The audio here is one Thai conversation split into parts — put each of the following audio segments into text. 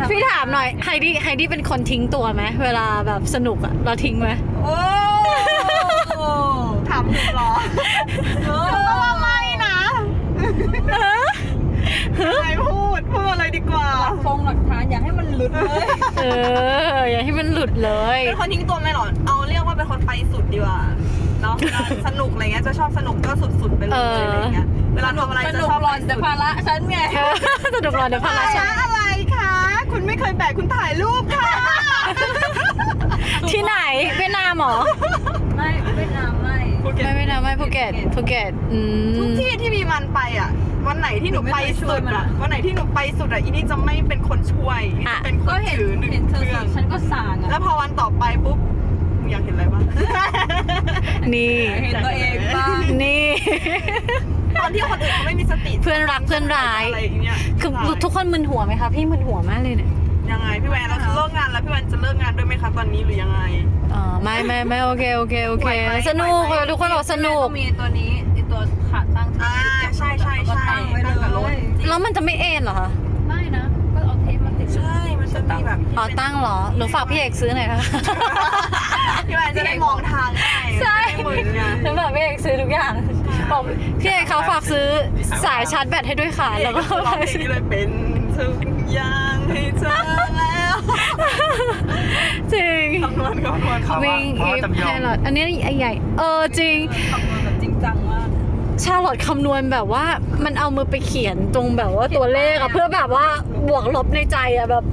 ทำพี่ถามหน่อยไฮดี้ไฮดี้เป็นคนทิ้งตัวไหมเวลาแบบสนุกอะเราทิ้งไหมโอ้ถามหนูเหรอหนูก็ว่าไม่นะไม่พูดพูดอะไรดีกว่าคงหลักฐานอย่าให้มันหลุดเลยเอออย่าให้มันหลุดเลยเป็นคนทิ้งตัวไหมหรอเอาเรียกว่าเป็นคนไปสุดดีกว่าเนาะสนุกอะไรเงี้ยจะชอบสนุกก็สุดๆไปเลยอะไรเงี้ยเวลาทำอะไรสจะนุกชอบหลอนแต่ภาระฉันไงเออสนุกรอเดี๋ยวพาราชาอะไรคะคุณ ไม่เคยแบกคุณถ่ายรูปค่ะ ที่ไหนเวียดนามเหรอไม่เวียดนามไม่ไม่เวียดนามไม่ภูเก็ตภูเก็ตอืทุกมที่ที่มีมันไปอะ วันไหนที่หนูไปหนูไม่เคยช่สุวยดมันอะอะวันไหนที่หนูไปสุดอะอีนี่จะไม่เป็นคนช่วยอีนี่จะเป็นคก็นเห็นถือหนึ่งเห็นเธอเครื่สุองดฉันก็สางแล้อะวพอวันต่อไปปุ๊บมึงอยากเห็นอะไรบ้างนี่เห็นตัวเองบ้างนี่ตอนที่คนอื่นเขาไม่มีสติ เพื่อนรักเพื่อนร้ายอะไรอย่างเงี้ยคือใช่ทุกคนมึนหัวไหมคะ พี่มึนหัวมากเลยเนี่ย ยังไงพี่แวนเราจะเลิกงานแล้วพี่แวนจะเลิกงานด้วยไหมคะตอนนี้หรือยังไง อ๋อไม่ไม่ไม่โอเคโอเคโอเค ไหวไหม สนุกไหวไหมทุกคนบอกสนุกก็มีตัวนี้ไอตัวขาตั้งที่อ่าใช่ใช่ใช่ก็ตั้งไว้ตั้งกับรถเลยแล้วมันจะไม่เอ็นเหรอคะไม่นะ ก็เอาเทปมาติด ใช่มันจะมีแบบอ๋อตั้งเหรอหนูฝากพี่เอกซื้อหน่อยนะคะพี่แวนจะได้มองทางได้ใช่ไม่มึนไงหนูฝากพี่เอกซื้อทุกอย่างบอกพี่เอกเขาฝากซื้อสายชาร์จแบตให้ด้วยค่ะ แล้วก็ร้องเพลงนี้เลยเป็นทุกอ ย่างให้เธอแล้วจริงคำนวณคำนวณเขาว่าวิ่งเพราะอีว่าฟจำยอไฮมลอตอันนี้ใหญ่เออจริง คำนวณแบบจริงจังมาก ชาลอตคำนวณแบบว่ามันเอามือไปเขียนตรงแบบว่าตัวเลขอะเพื่อแบบว่าบวกลบในใจอะแบบ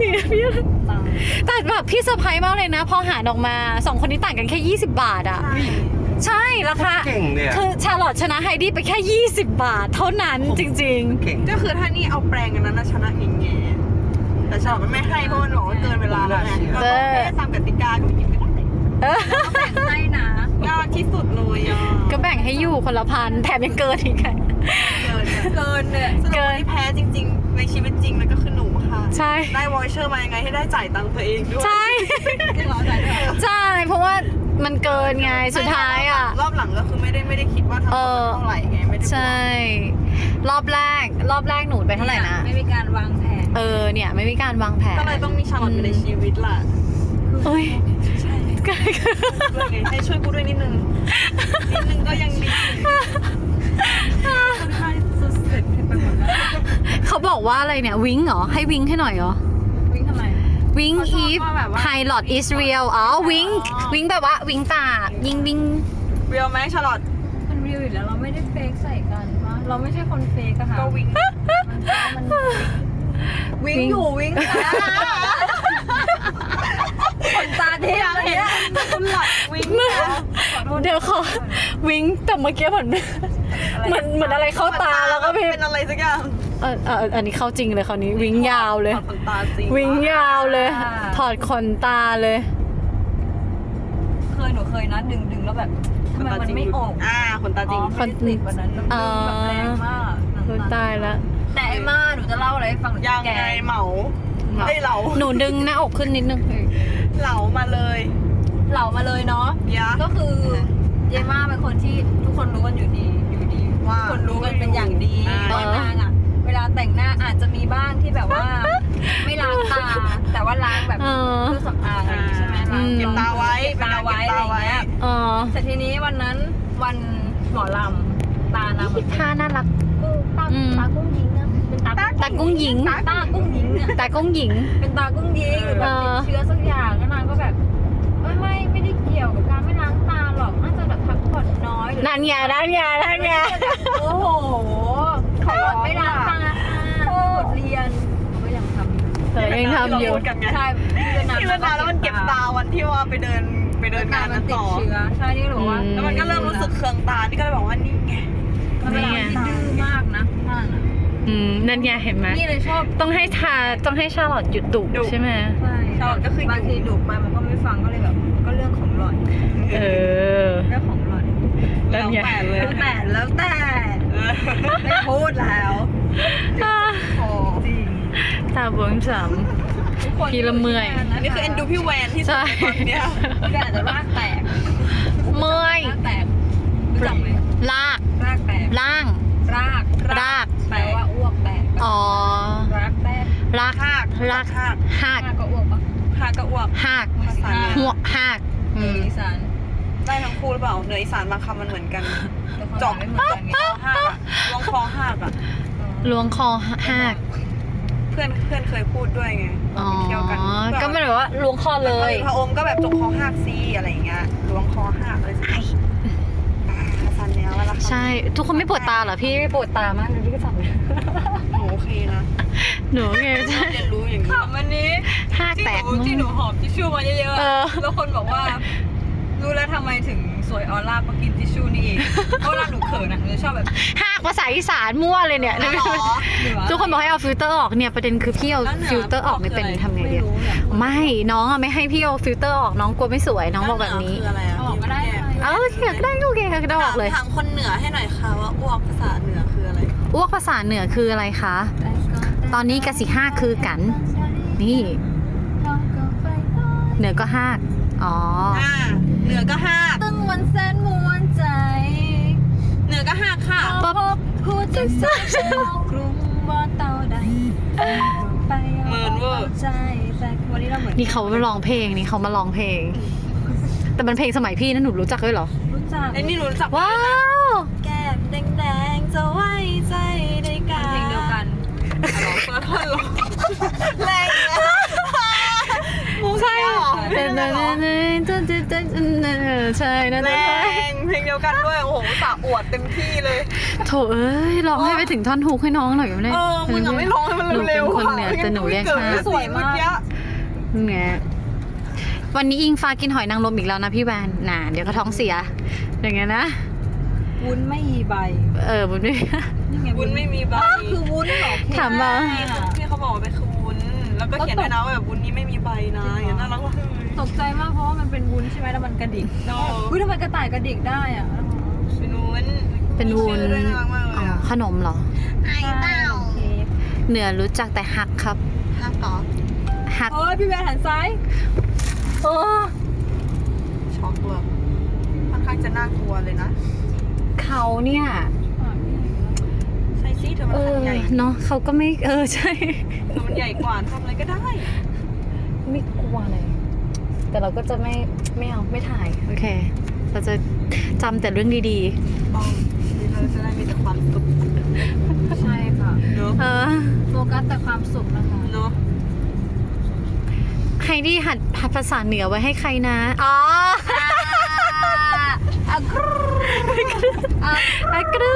นี่พี่ตังแต่แบบพี่เซอร์ไพรส์มากเลยนะ พอหารออกมาสองคนนี้ต่างกันแค่ 20 บาทอะใช่ ใช่ราคาเก่งเลยอะคือชาลอตชนะไฮดี้ไปแค่ 20 บาท เท่านั้นจริง เก่งก็คือถ้านี่เอาแปลงอันนั้นนะชนะเงี้ยแต่ชอบมันไม่ให้เพราะมันบอกว่าเกินเวลาแล้วไงเราต้องแค่ตามกติกาก็หยิบไม่ได้ๆเออก็แบ่งให้นะยากที่สุดเลยอะก็แบ่งให้อยู่คนละพันแถมยังเกินอีกอะ เกินเนี่ยเกินเนี่ยสรุปว่าที่แพ้จริง ๆ ในชีวิตจริงมันก็คือหนูค่ะ ใช่ ได้วอยเชอร์มายังไงให้ได้จ่ายตังค์ตัวเองด้วยใช่จริงเหรอจ่ายด้วยเหรอ ใช่ เพราะว่า มันเกินไงสุดท้ายอะรอบหลังก็คือไม่ได้ไม่ได้คิดว่าทั้งหมดมันเท่าไหร่ไงไม่ได้บอกใช่ รอบแรก รอบแรกหนูไปเท่าไหร่นะ ไม่มีการวางแผน เออเนี่ย ไม่มีการวางแผนก็เลยต้องมีชาลอตอยู่ในชีวิตล่ะเอ้ยใช่ด้วยไงให้ช่วยกูด้วยนิดนึงนิดนึงก็ยังดีค่อนข้างสุดเสร็จไปหมดแล้วเขาบอกว่าอะไรเนี่ย วิงเหรอ ให้วิงให้หน่อยเหรอวิ่งทำไม วิงเขาชอบอีฟว่าแบบว่าไฮลอตอิสเรียลอ๋อวิงอ๋อวิงแบบว่าวิงตายิงวิงเรียวไหมชาลอตมันวิวอยู่แล้วเราไม่ได้เฟกใส่กันวะเราไม่ใช่คนเฟกอะค่ะก็วิ่งมันมันวิ่งอยู่วิ่งคนตาเทียมเห็นคุณหลอดวิ่งเดี๋ยวเขาวิงแต่เมื่อกี้เหมือนเหมือนเหมือนอะไรเข้าตาแล้วก็พี่เป็นอะไรสักอย่าง เออเอออันนี้เข้าจริงเลยคราวนี้วิงยาวเลยถอดขนตาจริงวิงยาวเลยถอดขนตาเลย เคยหนูเคยนะดึงดึงแล้วแบบทำไมมันไม่ออกอ่าขนตาจริง อ๋อไม่ได้ติดวันนั้นมันดึงแบบแรงมากคือตายแล้วแต่ไอ้มาหนูจะเล่าอะไรให้ฟังหนูยังแกไงเหมาเอ้ยเหลาหนูดึงหน้าอกขึ้นนิดนึง เหลามาเลยเหล่ามาเลยเนาะ ยะ ก็คือเยม่าเป็นคนที่ทุกคนรู้กันอยู่ดีอยู่ดีว่าทุกคนรู้กันเป็นอย่างดีอ่า ว่านางอะ เวลาแต่งหน้าอาจจะมีบ้างที่แบบว่า ไม่ล้างตา แต่ว่าล้างแบบเออ เครื่องสำอางอะไรอย่างงี้ใช่ไหมอืล้างมเก็บตาไว้เก็บตาไว้เป็นอะไรการเก็บตาไว้เงี้ย อ๋อแต่ทีนี้วันนั้นวันหมอลำตานางแบบท่าน่ารัก กุ้งตาอืม ตากุ้งยิงอะเป็นตาตากุ้งหญิง ตากุ้งยิงเนี่ย ตากุ้งหญิง เป็นตากุ้งยิงหรือแบบเออติดเชื้อสักอย่างแล้วนางก็แบบไม่ไม่ไม่ได้เกี่ยวกับการไม่ล้างตาหรอกน่าจะแบบพักผ่อนน้อยหรือ นั่นไงนั่นไงนั่นไงโอ้โห ขอไม่ล้างตาค่ะบทเรียนก็ยังทำอยู่เธอยังทำอยู่ ที่เราพูดกันไงใช่ที่เวียดนามที่เวลาแล้วมันเก็บตาวันที่ว่าไปเดินไปเดินงานมันั้นนติดต่อ เชื้อใช่นี่หนูว่าอืแล้วมันก็เริ่มรู้สึกเคืองตา นี่ก็เลยบอกว่านี่ไงมันเป็นอะไรที่ดื้อมากนะนั่นน่ะอืมนั่นไงเห็นไหมนี่เลยชอบต้องให้ทาต้องให้ชาลอตหยุดดุดุใช่ไหมใช่ชอบก็คืออยู่บางทีดุไปมันก็ไม่ฟังก็เลยแบบ ก็เรื่องของหล่อนเออ เรื่องของหล่อนนั่นไง แล้วแต่เลยแล้วแต่แล้วแต่เออ ไม่พูดแล้วอ่าโอ้จริงตาบวมสาม ทุกคนทีละเมื่อย อันนี้คือเอ็นดูพี่แวนที่สุดใช่ในตอนเนี้ยพี่แกอาจจะรากแตกเมื่อยรากแตกรู้จักไหมลากรากแตกล่าง รากราก แปลว่าอ้วกแตกอ๋อ รากแตกรักหากรักหากหากก็อ้วกปะหากกับอ้วกหากภาษาเหนือหัวหากเออือมอีสาน ได้ทั้งคู่หรือเปล่าเหนืออีสานบางคำมันเหมือนกันแต่ความจอกหมายไม่เหมือนกันไงคอหักอะลวงคอหักอะล้วงคอหากเพื่อนเพื่อนเคยพูดด้วยไงตอ๋อนอไปเที่ยวกันก็ไม่ได้ว่าล้วงคอเลยพระอมก็แบบจกคอหักซีอะไรอย่างเงี้ยล้วงคอหักอะไรสักอย่างภาษาเหนือเวลาเขาใช่ ทุกคนไม่ปวดตาเหรอพี่ไม่ปวดตามากเลยพี่ก็จับเลยหนูโอเคนะหนูไงใช่เรียนรู้อย่างนี้ถามวันนี้หากที่แตหกนูที่หนูหอบทิชชู่มาเยอะๆเออะอ แล้วคนบอกว่า รู้แล้วทำไมถึงสวยออร่าเพราะกินทิชชู่นี่เองเพราะเวลาหนูเขินอะหนูจะชอบแบบ หากภาษาอีสานมั่วเลยเนี่ย อ๋อเหรอเหนือทุกคนบอกให้เอาฟิลเตอร์ออกเนี่ยประเด็นคือพี่เอาแล้วเหนือฟิลเตอร์ออกไม่เป็นคืออะไรทำไงดีไม่รู้เนี่ย ไม่น้องอะไม่ให้พี่เอาฟิลเตอร์ออกน้องกลัวไม่สวยน้องบอกแบบนี้คืออะไรอะเอาออกก็ได้ เอาโอเคก็ได้ก็โอเคค่ะก็ได้ออกเลยถามคนเหนือให้หน่อยค่ะว่าอ้วกภาษาเหนือคืออะไรอ้วกภาษาเหนือคืออะไรคะ ตอนนี้กสิห้าคือกัน นี่เหนือก็ห้ากอ๋อ อ่า เหนือก็หักตึงวันแสนมวนใจเหนือก็หักค่ะปั๊บพบผู้จัดสรรชาวกรุงบ่เต่าใดไปเอาใจแต่วันนี้เราเหมือนนี่เขามาร้องเพลงนี่เขามาร้องเพลง แต่มันเพลงสมัยพี่นะหนูรู้จักด้วยเหรอรู้จักไอ้นี่หนูรู้จักว้าวแก้มแดงๆจะไว้ใจได้กันเพลงเดียวกันคนละท่อนหรอแรงอะมุกใช่เดียว เหรอเป็นใช่นั่นแรแหละงเพลงเดียวกันด้วย โอ้โหสาอวดเต็มที่เลย โถเอ้ยร้องให้ไปถึงท่อนฮุกให้น้องหน่อยไม่ได้เออมึงยังไม่ร้องให้มันเร็วหนูๆเป็นคนเหนือแต่หนูเรียกเกิดค่ะไม่สวยมื่อกี้ไงวันนี้อิงฟ้ากินหอยนางรมอีกแล้วนะพี่แวนน่ะเดี๋ยวก็ท้องเสีย อย่างเงี้ยนะ วุ้นไม่มีใบ เออบุญไม่นี่ไงวุ้นไม่มีใบคือวุ้นเหรอถามมาพี่เขาบอกว่าเป็นคือ ก็เขียนด้วยนะว่าแบบวุ้นนี้ไม่มีใบนะอย่างเงี้ยน่ารักมากเลยตกใจมากเพราะว่ามันเป็นวุ้นใช่ไหมแล้วมันกระดิกเนอะอุ้ยทำไมกระต่ายกระดิกได้อะเป็นวุ้นเป็นวุ้นชื่อด้วยน่ารักมากเลอ๋อยอะขนมเหรอไอ้เต้าโอเคเหนือรู้จักแต่หักครับห้ามต่อหักเฮ้ยพี่แวนหันซ้ายโอ้ช็อกเลยค่อนข้างจะน่ากลัวเลยนะ เขาเนี่ยใช่สิเธอมัน เออทำใหญ่เนาะเขาก็ไม่เออใช่เธอมันใหญ่กว่าทำอะไรก็ได้ ไม่กลัวเลย แต่เราก็จะไม่ไม่เอาไม่ถ่าย โอเค เราจะจำแต่เรื่องดีต้องเราจะได้มีแต่ความสุขใช่ค่ะ เนอะๆ เออ โฟกัสแต่ความสุขนะคะ เนอะใครที่หัดหัดภาษาเหนือไว้ให้ใครนะ อ๋ออะกรูอะอากรึ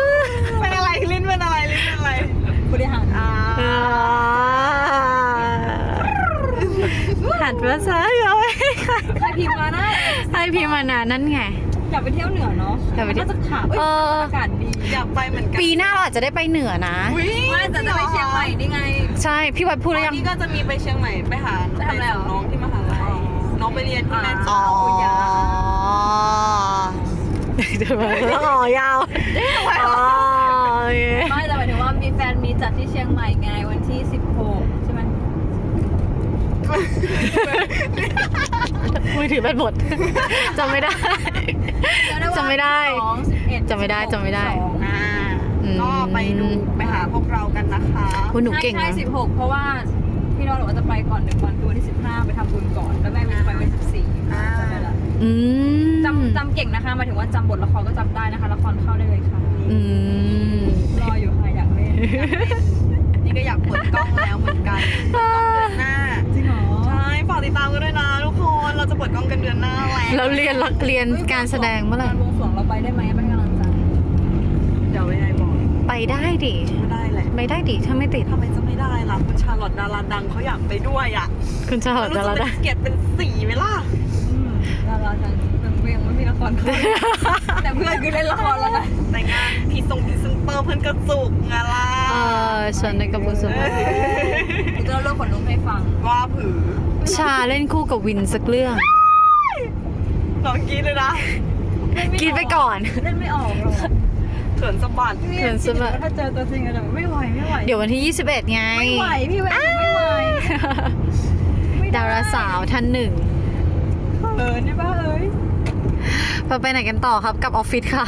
เป็นอะไรลิ้นเป็นอะไรลิ้นเป็นอะไร บริหารอ่าหัดภาษาเหนือไว้ให้ใครใครพิมพ์มาได้ให้พี่มานานั่นไง อยากไปเที่ยวเหนือเนาะอยากไปเที่ยว น่าจะขาวเอ้ยเอออากาศดีอยากไปเหมือนกันปีหน้าเราอาจจะได้ไปเหนือนะอุ๊ยไม่แต่จะไปเชียงใหม่นี่ไงใช่พี่วัดพูดตแล้วอยันงนี้ก็จะมีไปเชียงใหม่ไปหาไปทำอะไรเหรอส่งน้องที่มหาลัยอ๋อน้องไปเรียนที่แม่อ๋อเจ้าปุยาเดี๋ยวมาอ๋อยาวอ๋อโอเค ไม่ จัดที่เชียงใหม่ไงวันที่ 16 ใช่ไหมมือถือแบตหมด จำไม่ได้ จำไม่ได้สองสิบเอ็ดจำไม่ได้จำไม่ได้สองอ่าอืม ก็ไปดูไปหาพวกเรากันนะคะคุณหนูเก่งใช่นะ ใช่16 เพราะว่าพี่น้องบอกว่าจะไปก่อนหนึ่งวันคือวันที่ 15 ไปทำบุญก่อน แล้วแม่มีจะไปวันที่14อ่าจำได้ละอืมจำจำเก่งนะคะหมายถึงว่าจำบทละครก็จำได้นะคะละครเข้าได้เลยค่ะ อืมรออยู่ค่ะอยากเล่ นนี่ก็อยากเปิดกล้องแล้วเหมือนกันเปิดกล้องเดือนหน้าจริงเหรอ ใช่ฝากติดตามกันด้วยนะทุกคนเราจะเปิดกล้องกันเดือนหน้าแล้วเราเรียนรักเรียนการแสดงเมื่อไหร่งานวงสรวงเราไปได้ไหมไปให้กำลังใจเดี๋ยวยังไงบอกไปได้ดิไม่ได้แหละไม่ได้ดิถ้าไม่ติดทำไมจะไม่ได้ล่ะคุณชาลอตดาราดังเขาอยากไปด้วยอะคุณจะหอดรู้จะสึกเราเป็ได้นเกียรติเป็นสีไหมล่ะอืมดาราจัง ยังยังไม่มีละครเข้าแต่เพื่อนคือเล่นละครแล้วนะแต่งงานพีทรงพีซึงเตอร์เพื่อนกระจุกไงล่ะเออชวนในกระบุสมเออกูจะเล่าเรื่องขนลุกให้ฟัง ว่าผือชาเล่นคู่กับวินสักเรื่อง ลองกินเลยนะกินไปก่อน เล่นไม่ออกหรอกเขินสะบัดเขินสะบัด ถ้าเจอตัวจริงอะจะไม่ไหวไม่ไหว เดี๋ยววันที่ 21 ไง ไม่ไหวพี่แหวนไม่ไหวไม่ไดาราสาวท่านหนึ่งเออใช่ป่ะเอ้ย เราไปไหนกันต่อครับกลับออฟฟิศค่ะ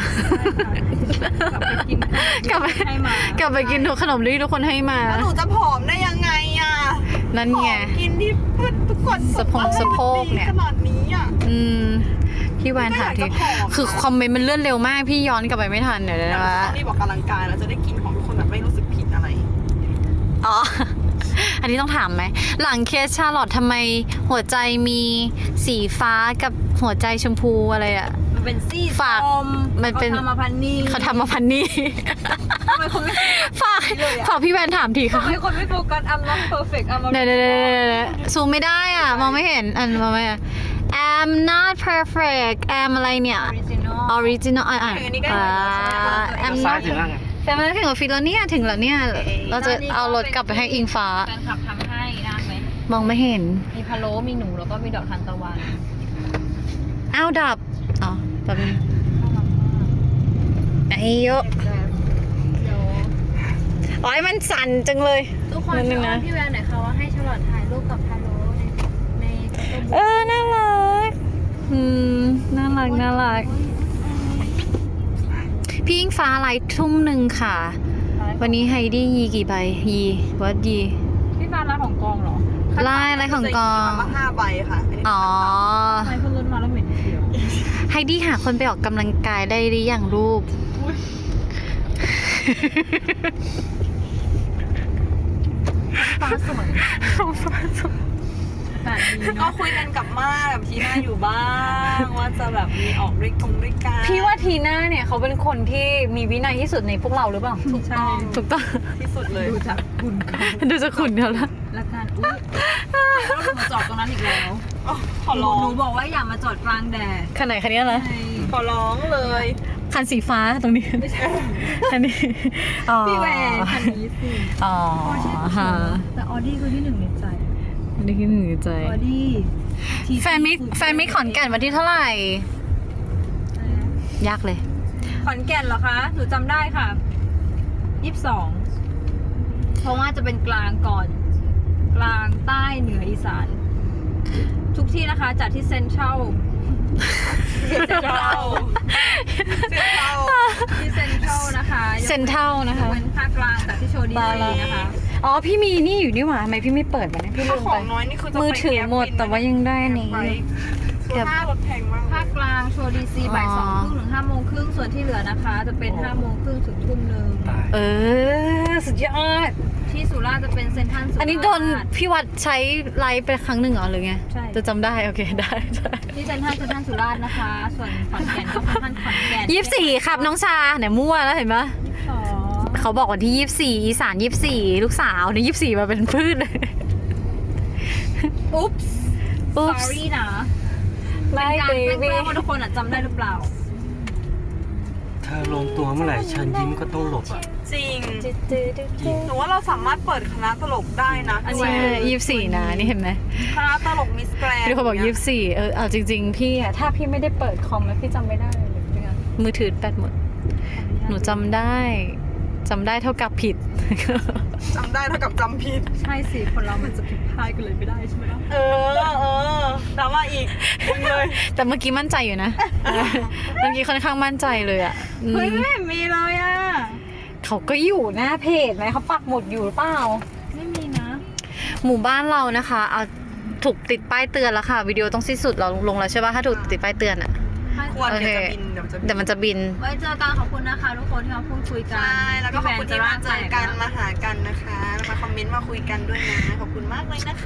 กลับไปกินกลับไปให้มากลับไปกินทุกขนมที่ทุกคนให้มา แล้วหนูจะผอมได้ยังไงอะนั่นไง ของกินที่เพื่อนทุกคนสะโพกสะโพกเนี่ย ขนาดนี้อะ อืมพี่แวนถามทีไม่อยากจะผอม คือคอมเมนต์มันเลื่อนเร็วมาก พี่ย้อนกลับไปไม่ทันเดี๋ยวอนะยากวะรีบออกกำลังกายแล้วจะได้กินของทุกคนแบบไม่รู้สึกผิดอะไร อ๋อ อันนี้ต้องถามไหม หลังเคสชาลอตทำไมหัวใจมีสีฟ้ากับหัวใจชมพูอะไรอะ มันเป็นซี่ฝากส้มมันเป็นขาทำมาพันนี่เขาทำมาพันนี่ ทำไมคนไม่ฝากฝากพี่แวนถามทีค่ะทำไมคนไม่โฟกัส I'm not perfect I'm not เดี๋ยวเดี๋ยวเดี๋ยวเดี๋ยวซูมไม่ได้อะ มองไม่เห็น อันมองไม่เห็น I'm not perfect I'm อะไรเนี่ย original original อะอะอันนี้ก็อ่าเห็นแล้วใช่ไหม I'm ซ้าย not ถึงแล้วไง แต่มันถึงออฟฟิศแล้วเนี่ยถึงแล้วเนี่ยเราจะเอารถกลับไปให้อิงฟ้าแฟนคลับทำให้นานไหมมองไม่เห็น มีพะโล้มีหนูแล้วก็มีดอกทานตะวันอ้าวดับอ๋อแบบนี้น่ารักมากไอ้เยอะเดี๋ยวอ๋อยมันสั่นจังเลย ทุกคนนิดนึช่วยงนะพี่แวนหน่อยค่ะว่าให้ชลอดถ่ายรูปกับพะโล้ในในกระตุ้นเออน่ารักอืมน่ารักน่ารัก พี่อิงฟ้าไลฟ์ทุ่มหนึ่งค่ะ วันนี้ไฮดี้ยีกี่ใบยีวัดยีพี่ฟ้าร้านของกองเหรอไล่ไล่ของกองมาห้าใบค่ะนนี้อ๋อทำไมเพิ่งรุ่นมาแล้วเหม็นเขียวไฮดี้หาคนไปออกกำลังกายได้หรือยังรูปฟ้าสวย แบบดีก็เนาะคุยกันกับมากับทีน่าอยู่บ้าง ว่าจะแบบมีออกด้วยกงด้วยกันพี่ว่าทีน่าเนี่ยเขาเป็นคนที่มีวินัยที่สุดในพวกเราหรือเปล่าใช่ถูกต้อง ที่สุดเลยดูจากคุณเขาดูจะขุนเขาละและการอุ้ยแล้วหนูมาจอดตรงนั้นอีกแล้วอ๋อขอร้องหนูบอกว่าอย่ามาจอดกลางแดดคันไหนคันนี้นะ ใช่ขอร้องเลย คันสีฟ้าตรงนี้คันนี้อ๋อพี่แหวนคันนี้สิอ๋อออใช่ฮะแต่ออดี้คือที่หนึ่งในใจ นี่คือหนึ่งใจออดี้แฟนมิแฟนมิขอนแก่นวันที่เท่าไหร่ ยากเลย ขอนแก่นเหรอคะ หนูจำได้ค่ะยี่สิบสองเพราะว่าจะเป็นกลางก่อน กลางใต้เหนืออีสาน ทุกที่นะคะจัดที่เซ็นทรัลเซ็นทรัลเซ็นทรัลที่เซ็นทรัลนะคะเซ็นทรัลนะคะเป็นภาคกลางจัดที่โชว์ดีนะคะ อ๋อพี่มีนี่อยู่นี่หว่าทำไมพี่ไม่เปิดวะเนี่ยพี่ลืถ้ามขไป องน้อยนี่คือจะมือไปถือหมดแก๊ปแต่ว่ายังได้นี้ไปแก๊ปค่ารถแพงมากภาคกลางโชว์ดีซีบ่ายอ๋อสองครึ่งถึงห้าโมงครึ่งส่วนที่เหลือนะคะ จะเป็นห้าโมงครึ่งถึงทุ่มหนึ่งตายเออ สุดยอด ที่สุราษฎร์จะเป็นเซ็นทรัลสุราษฎร์ อันนี้โดนพี่วัดใช้ไลฟ์ไปครั้งหนึ่งเหรอหรือไง ใช่ จะจำได้ โอเค ได้ได้ที่เซ็นทรัลเซ็นทรัลสุราษฎร์นะคะ ส่วนขอนแก่นก็เซ็นทรัลขอนแก่นยี่สิบสี่ครับน้องชาเนี่ยมั่วแล้วเห็นปะสอง เขาบอกวันที่ยี่สิบสี่อีสานยี่สิบสี่ลูกสาวเนี่ยยี่สิบสี่มาเป็นพืชเลยอุ๊บส์อุ๊บ sorry นะไม่เป็นการเบแกล้บี้งๆว่าทุกคนอะจำได้หรือเปล่า เธอลงตัวเมื่อไหร่ฉันยิ้มก็ต้องหลบอะจริงหนูว่าเราสามารถเปิดคณะตลกได้นะอันนี้ใช่ยี่สิบสี่นะนี่เห็นไหมคณะตลกมิสแกรนมีคนบอกยี่สิบสี่เออเอาจริง ๆ พี่อะถ้าพี่ไม่ได้เปิดคอมแล้วพี่จำไม่ได้เลยเนี่ยมือถือแบตหมด หนูจำได้ จำได้เท่ากับผิด จำได้เท่ากับจำผิด ใช่สิคนเรามันจะผิดพลาดกันเลยไม่ได้ใช่ไหมล่ะเออเออดราม่าอีกดึงเลย แต่เมื่อกี้มั่นใจอยู่นะ เมื่อกี้ค่อนข้างมั่นใจเลยอะอืมเฮ้ยไม่เห็นมีเลยอะเขาก็อยู่หน้าเพจไหมเขาปักหมุดอยู่หรือเปล่า ไม่มีนะ หมู่บ้านเรานะคะเอาถูกติดป้ายเตือนแล้วค่ะ วิดีโอต้องสิ้นสุดเราลงแล้วใช่ป่ะถ้าถูกติดป้ายเตือนอะ ควรโอเคเดี๋ยวจะบินเดี๋ยวจะบินเดี๋ยวมันจะบิน ไว้เจอกันขอบคุณนะคะทุกคนที่มาพูดคุยกันใช่ แล้วก็ขอบคุณที่มาเจอกันพี่แวนจะลากไปมาหากันนะคะแล้วมาคอมเมนต์มาคุยกันด้วยนะ ขอบคุณมากเลยนะคะ